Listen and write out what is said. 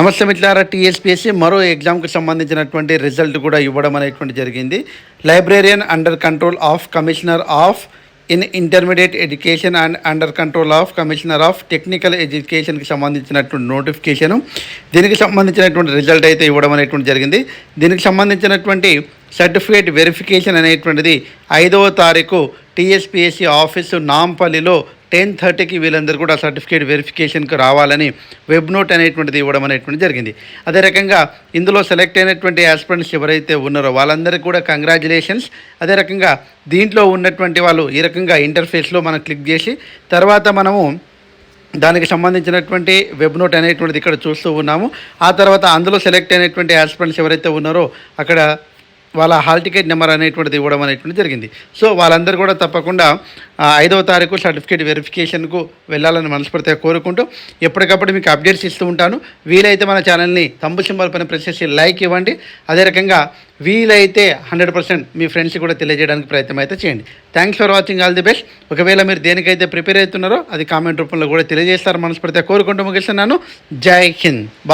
నమస్తే మిత్రులారా టీఎస్పీఎస్సీ మరో ఎగ్జామ్కి సంబంధించినటువంటి రిజల్ట్ కూడా ఇవ్వడం అనేటువంటి జరిగింది. Librarian under control of commissioner of in intermediate education and under control of commissioner of technical ఎడ్యుకేషన్కి సంబంధించినటువంటి నోటిఫికేషను దీనికి సంబంధించినటువంటి రిజల్ట్ అయితే ఇవ్వడం అనేటువంటి జరిగింది. దీనికి సంబంధించినటువంటి సర్టిఫికేట్ వెరిఫికేషన్ అనేటువంటిది ఐదవ తారీఖు టీఎస్పీఎస్సీ ఆఫీసు నాంపల్లిలో టెన్ థర్టీకి వీళ్ళందరూ కూడా సర్టిఫికేట్ వెరిఫికేషన్కి రావాలని వెబ్ నోట్ అనేటువంటిది ఇవ్వడం అనేటువంటిది జరిగింది. అదే రకంగా ఇందులో సెలెక్ట్ అయినటువంటి ఆస్పిరెంట్స్ ఎవరైతే ఉన్నారో వాళ్ళందరికీ కూడా కంగ్రాచులేషన్స్. అదే రకంగా దీంట్లో ఉన్నటువంటి వాళ్ళు ఈ రకంగా ఇంటర్ఫేస్లో మనం క్లిక్ చేసి తర్వాత మనము దానికి సంబంధించినటువంటి వెబ్ నోట్ అనేటువంటిది ఇక్కడ చూస్తూ ఉన్నాము. ఆ తర్వాత అందులో సెలెక్ట్ అయినటువంటి ఆస్పిరెంట్స్ ఎవరైతే ఉన్నారో అక్కడ వాళ్ళ హాల్ టికెట్ నెంబర్ అనేటువంటిది ఇవ్వడం అనేటువంటి జరిగింది. సో వాళ్ళందరూ కూడా తప్పకుండా ఐదవ తారీఖు సర్టిఫికేట్ వెరిఫికేషన్కు వెళ్ళాలని మనస్ఫూర్తిగా కోరుకుంటూ ఎప్పటికప్పుడు మీకు అప్డేట్స్ ఇస్తూ ఉంటాను. వీలైతే మన ఛానల్ని తంబు సింబల్ పైన ప్రెస్ చేసి లైక్ ఇవ్వండి. అదే రకంగా వీలైతే హండ్రెడ్ పర్సెంట్ మీ ఫ్రెండ్స్ కూడా తెలియజేయడానికి ప్రయత్నం అయితే చేయండి. Thanks for watching all the best ఒకవేళ మీరు దేనికైతే ప్రిపేర్ అవుతున్నారో అది కామెంట్ రూపంలో కూడా తెలియజేస్తారు మనస్ఫూర్తిగా కోరుకుంటూ ముగిస్తున్నాను. జై హింద్. బాయ్